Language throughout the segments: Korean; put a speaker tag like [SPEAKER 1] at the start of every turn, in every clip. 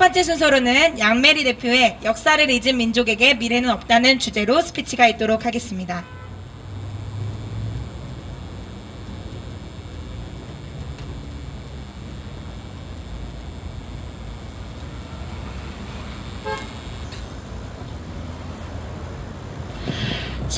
[SPEAKER 1] 번째 순서로는 양메리 대표의 역사를 잊은 민족에게 미래는 없다는 주제로 스피치가 있도록 하겠습니다.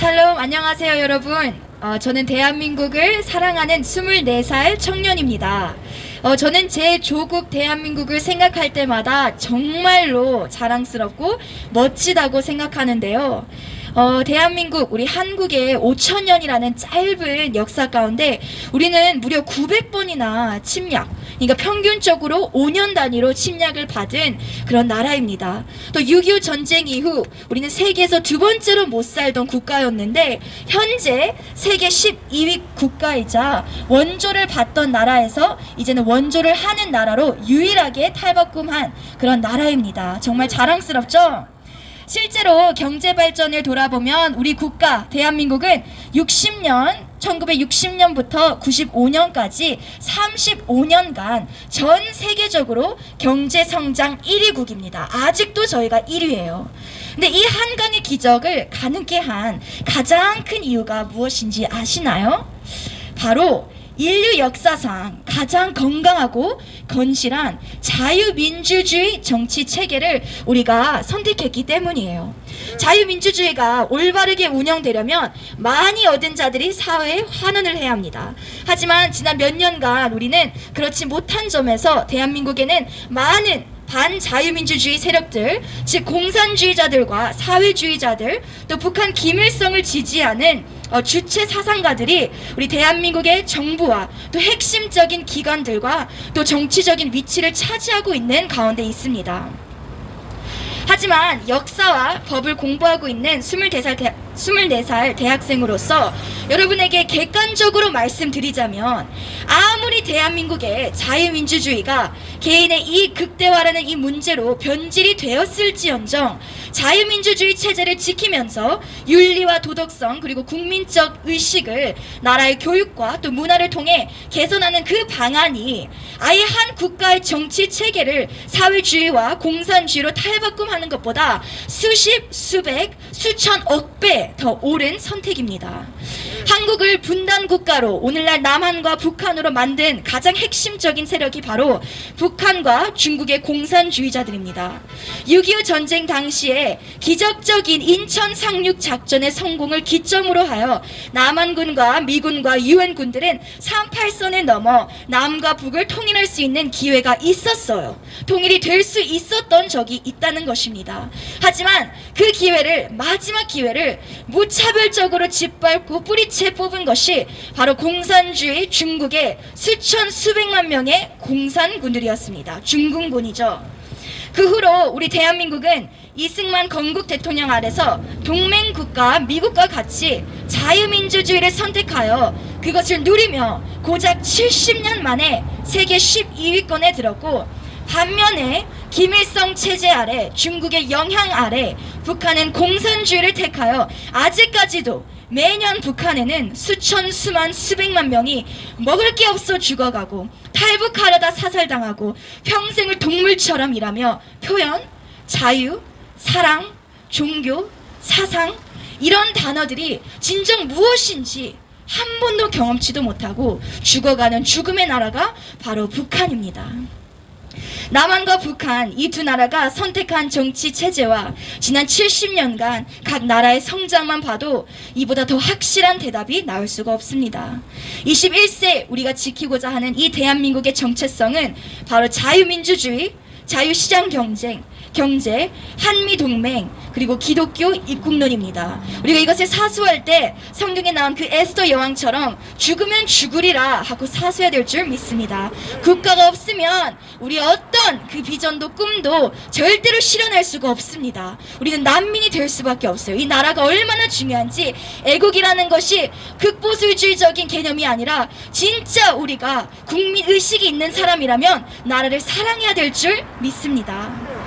[SPEAKER 2] 샬롬 안녕하세요 여러분. 어, 저는 대한민국을 사랑하는 24살 청년입니다. 어, 저는 제 조국 대한민국을 생각할 때마다 정말로 자랑스럽고 멋지다고 생각하는데요 어, 대한민국, 우리 한국의 5천 년이라는 짧은 역사 가운데 우리는 무려 900번이나 침략, 그러니까 평균적으로 5년 단위로 침략을 받은 그런 나라입니다. 또 6.25 전쟁 이후 우리는 세계에서 두 번째로 못 살던 국가였는데 현재 세계 12위 국가이자 원조를 받던 나라에서 이제는 원조를 하는 나라로 유일하게 탈바꿈한 그런 나라입니다. 정말 자랑스럽죠? 실제로 경제 발전을 돌아보면 우리 국가 대한민국은 60년 1960년부터 95년까지 35년간 전 세계적으로 경제 성장 1위국입니다. 아직도 저희가 1위예요. 근데 이 한강의 기적을 가능케 한 가장 큰 이유가 무엇인지 아시나요? 바로 인류 역사상 가장 건강하고 건실한 자유민주주의 정치 체계를 우리가 선택했기 때문이에요. 자유민주주의가 올바르게 운영되려면 많이 얻은 자들이 사회에 환원을 해야 합니다. 하지만 지난 몇 년간 우리는 그렇지 못한 점에서 대한민국에는 많은 반자유민주주의 세력들, 즉 공산주의자들과 사회주의자들, 또 북한 김일성을 지지하는 어, 주체 사상가들이 우리 대한민국의 정부와 또 핵심적인 기관들과 또 정치적인 위치를 차지하고 있는 가운데 있습니다. 하지만 역사와 법을 공부하고 있는 24살, 대, 24살 대학생으로서 여러분에게 객관적으로 말씀드리자면 아무리 대한민국의 자유민주주의가 개인의 이 극대화라는 이 문제로 변질이 되었을지언정 자유민주주의 체제를 지키면서 윤리와 도덕성 그리고 국민적 의식을 나라의 교육과 또 문화를 통해 개선하는 그 방안이 아예 한 국가의 정치 체계를 사회주의와 공산주의로 탈바꿈 하는 것보다 수십, 수백, 수천 억 배더 옳은 선택입니다. 한국을 분단 국가로 오늘날 남한과 북한으로 만든 가장 핵심적인 세력이 바로 북한과 중국의 공산주의자들입니다. 6.25 전쟁 당시에 기적적인 인천 상륙 작전의 성공을 기점으로 하여 남한군과 미군과 유엔군들은 38선을 넘어 남과 북을 통일할 수 있는 기회가 있었어요. 통일이 될 수 있었던 적이 있다는 것입니다. 하지만 그 기회를 마지막 기회를 무차별적으로 짓밟고 뿌리채 뽑은 것이 바로 공산주의 중국의 수천 수백만 명의 공산군들이었습니다. 중군군이죠. 그 후로 우리 대한민국은 이승만 건국 대통령 아래서 동맹국가 미국과 같이 자유민주주의를 선택하여 그것을 누리며 고작 70년 만에 세계 12위권에 들었고 반면에 김일성 체제 아래 중국의 영향 아래 북한은 공산주의를 택하여 아직까지도 매년 북한에는 수천 수만 수백만 명이 먹을 게 없어 죽어가고 탈북하려다 사살당하고 평생을 동물처럼 일하며 표현, 자유, 사랑, 종교, 사상 이런 단어들이 진정 무엇인지 한 번도 경험치도 못하고 죽어가는 죽음의 나라가 바로 북한입니다. 남한과 북한 이 두 나라가 선택한 정치 체제와 지난 70년간 각 나라의 성장만 봐도 이보다 더 확실한 대답이 나올 수가 없습니다. 21세 우리가 지키고자 하는 이 대한민국의 정체성은 바로 자유민주주의, 자유시장 경쟁, 경제, 한미 동맹, 그리고 기독교 입국론입니다. 우리가 이것을 사수할 때 성경에 나온 그 에스더 여왕처럼 죽으면 죽으리라 하고 사수해야 될 줄 믿습니다. 국가가 없으면 우리 어떤 그 비전도 꿈도 절대로 실현할 수가 없습니다. 우리는 난민이 될 수밖에 없어요. 이 나라가 얼마나 중요한지 애국이라는 것이 극보수주의적인 개념이 아니라 진짜 우리가 국민 의식이 있는 사람이라면 나라를 사랑해야 될 줄 믿습니다.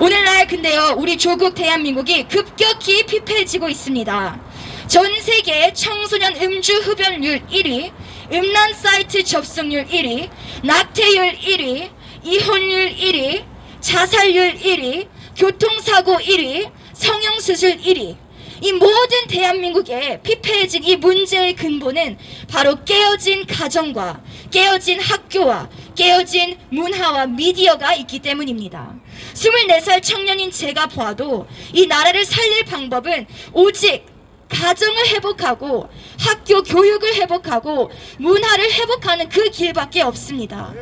[SPEAKER 2] 오늘날 근데요 우리 조국 대한민국이 급격히 피폐해지고 있습니다. 전 세계 청소년 음주 흡연율 1위, 음란 사이트 접속률 1위, 낙태율 1위, 이혼율 1위, 자살률 1위, 교통사고 1위, 성형수술 1위. 이 모든 대한민국에 피폐해진 이 문제의 근본은 바로 깨어진 가정과 깨어진 학교와 깨어진 문화와 미디어가 있기 때문입니다. 24살 청년인 제가 보아도 이 나라를 살릴 방법은 오직 가정을 회복하고 학교 교육을 회복하고 문화를 회복하는 그 길밖에 없습니다.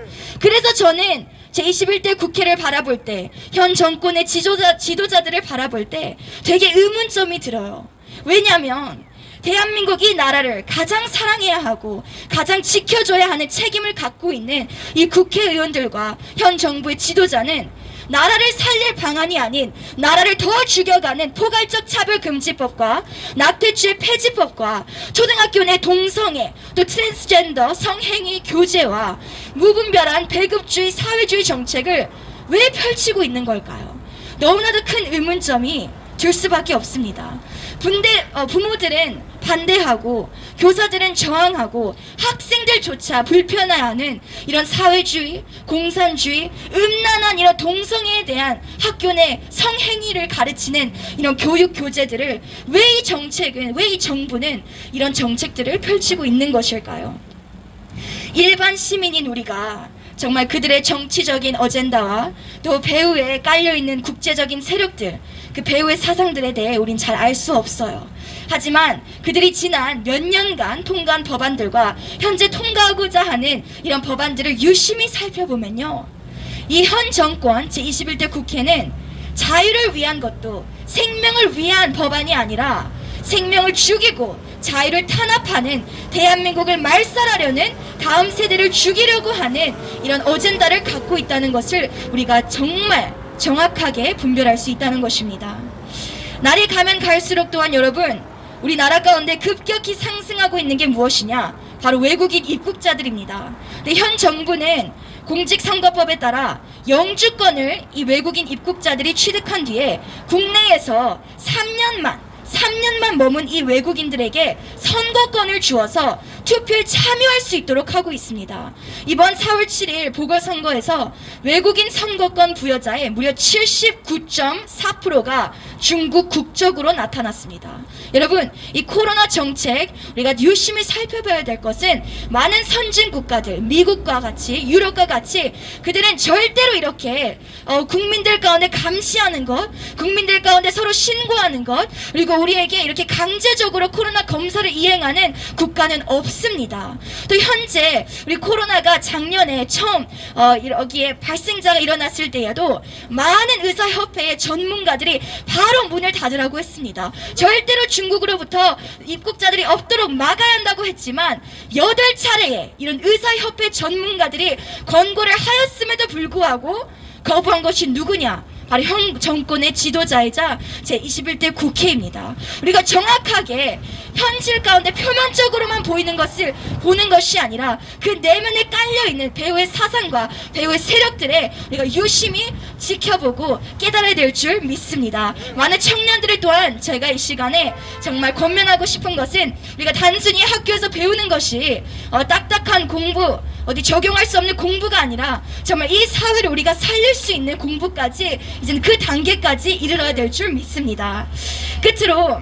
[SPEAKER 2] 그래서 저는 제21대 국회를 바라볼 때, 현 정권의 지도자, 지도자들을 바라볼 때 되게 의문점이 들어요. 왜냐하면 대한민국 이 나라를 가장 사랑해야 하고 가장 지켜줘야 하는 책임을 갖고 있는 이 국회의원들과 현 정부의 지도자는 나라를 살릴 방안이 아닌 나라를 더 죽여가는 포괄적 차별금지법과 낙태죄 폐지법과 초등학교 내 동성애 또 트랜스젠더 성행위 교제와 무분별한 배급주의 사회주의 정책을 왜 펼치고 있는 걸까요? 너무나도 큰 의문점이 들 수밖에 없습니다. 분대 어, 부모들은 반대하고 교사들은 저항하고 학생들조차 불편해하는 이런 사회주의, 공산주의, 음란한 이런 동성애에 대한 학교 내 성행위를 가르치는 이런 교육 교재들을 왜 이 정책은 왜 이 정부는 이런 정책들을 펼치고 있는 것일까요? 일반 시민인 우리가 정말 그들의 정치적인 어젠다와 또 배후에 깔려있는 국제적인 세력들, 그 배후의 사상들에 대해 우린 잘 알 수 없어요. 하지만 그들이 지난 몇 년간 통과한 법안들과 현재 통과하고자 하는 이런 법안들을 유심히 살펴보면요. 이 현 정권 제21대 국회는 자유를 위한 것도 생명을 위한 법안이 아니라 생명을 죽이고 자유를 탄압하는 대한민국을 말살하려는 다음 세대를 죽이려고 하는 이런 어젠다를 갖고 있다는 것을 우리가 정말 정확하게 분별할 수 있다는 것입니다. 날이 가면 갈수록 또한 여러분 우리나라 가운데 급격히 상승하고 있는 게 무엇이냐? 바로 외국인 입국자들입니다. 근데 현 정부는 공직선거법에 따라 영주권을 이 외국인 입국자들이 취득한 뒤에 국내에서 3년만 3년만 머문 이 외국인들에게 선거권을 주어서 투표에 참여할 수 있도록 하고 있습니다. 이번 4월 7일 보궐선거에서 외국인 선거권 부여자의 무려 79.4%가 중국 국적으로 나타났습니다. 여러분, 이 코로나 정책 우리가 유심히 살펴봐야 될 것은 많은 선진 국가들, 미국과 같이 유럽과 같이 그들은 절대로 이렇게 어, 국민들 가운데 감시하는 것, 국민들 가운데 서로 신고하는 것, 그리고 우리에게 이렇게 강제적으로 코로나 검사를 이행하는 국가는 없습니다. 또 현재 우리 코로나가 작년에 처음 어, 여기에 발생자가 일어났을 때에도 많은 의사협회의 전문가들이 바로 문을 닫으라고 했습니다. 절대로 중국으로부터 입국자들이 없도록 막아야 한다고 했지만 여덟 차례에 이런 의사협회 전문가들이 권고를 하였음에도 불구하고 거부한 것이 누구냐? 바로 현 정권의 지도자이자 제21대 국회입니다. 우리가 정확하게 현실 가운데 표면적으로만 보이는 것을 보는 것이 아니라 그 내면에 깔려있는 배우의 사상과 배우의 세력들에 우리가 유심히 지켜보고 깨달아야 될 줄 믿습니다. 많은 청년들을 또한 제가 이 시간에 정말 권면하고 싶은 것은 우리가 단순히 학교에서 배우는 것이 어, 딱딱한 공부 어디 적용할 수 없는 공부가 아니라 정말 이 사회를 우리가 살릴 수 있는 공부까지 이제는 그 단계까지 이르러야 될 줄 믿습니다. 끝으로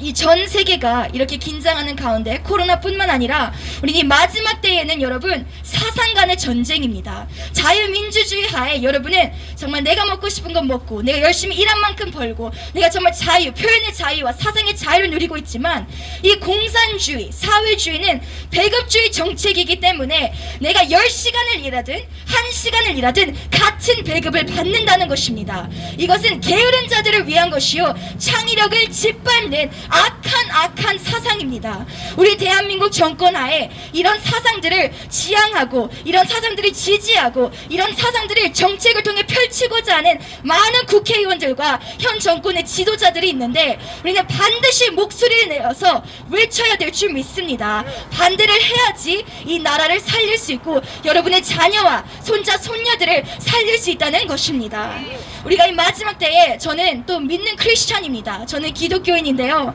[SPEAKER 2] 이 전 세계가 이렇게 긴장하는 가운데 코로나뿐만 아니라 우리 이 마지막 때에는 여러분 사상 간의 전쟁입니다. 자유민주주의 하에 여러분은 정말 내가 먹고 싶은 건 먹고 내가 열심히 일한 만큼 벌고 내가 정말 자유, 표현의 자유와 사상의 자유를 누리고 있지만 이 공산주의, 사회주의는 배급주의 정책이기 때문에 내가 10시간을 일하든 1시간을 일하든 같은 배급을 받는다는 것입니다. 이것은 게으른 자들을 위한 것이요 창의력을 짓밟는 악한 악한 사상입니다. 우리 대한민국 정권 하에 이런 사상들을 지향하고 이런 사상들을 지지하고 이런 사상들을 정책을 통해 펼치고자 하는 많은 국회의원들과 현 정권의 지도자들이 있는데 우리는 반드시 목소리를 내어서 외쳐야 될 줄 믿습니다. 반대를 해야지 이 나라를 살릴 수 있고 여러분의 자녀와 손자 손녀들을 살릴 수 있다는 것입니다. 우리가 이 마지막 때에 저는 또 믿는 크리스찬입니다. 저는 기독교인인데요.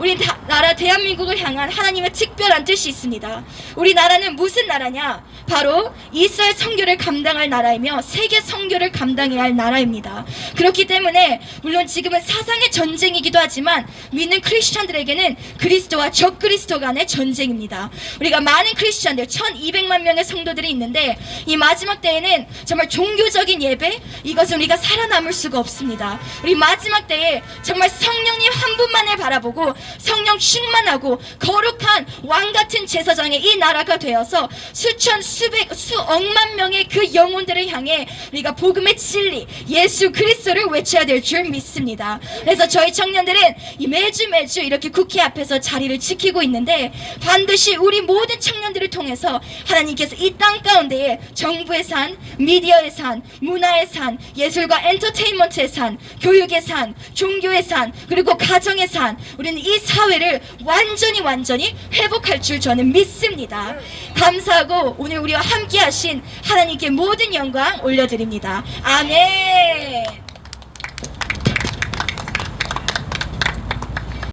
[SPEAKER 2] 우리 다- 나라 대한민국을 향한 하나님의 특별한 뜻이 있습니다. 우리 나라는 무슨 나라냐? 바로 이스라엘 선교를 감당할 나라이며 세계 선교를 감당해야 할 나라입니다. 그렇기 때문에 물론 지금은 사상의 전쟁이기도 하지만 믿는 크리스천들에게는 그리스도와 적그리스도 간의 전쟁입니다. 우리가 많은 크리스천들 1200만 명의 성도들이 있는데 이 마지막 때에는 정말 종교적인 예배 이것은 우리가 살아남을 수가 없습니다. 우리 마지막 때에 정말 성령님 한 분만을 바라보고 성령 충만하고 거룩한 왕 같은 제사장의 이 나라가 되어서 수천 수백 수억만 명의 그 영혼들을 향해 우리가 복음의 진리 예수 그리스도를 외쳐야 될 줄 믿습니다. 그래서 저희 청년들은 이 매주 매주 이렇게 국회 앞에서 자리를 지키고 있는데 반드시 우리 모든 청년들을 통해서 하나님께서 이 땅 가운데에 정부의 산, 미디어의 산, 문화의 산, 예술과 엔터테인먼트의 산, 교육의 산, 종교의 산, 그리고 가정의 산, 우리는 이 사회를 완전히 완전히 회복할 줄 저는 믿습니다. 감사하고 오늘 우리와 함께 하신 하나님께 모든 영광 올려드립니다. 아멘.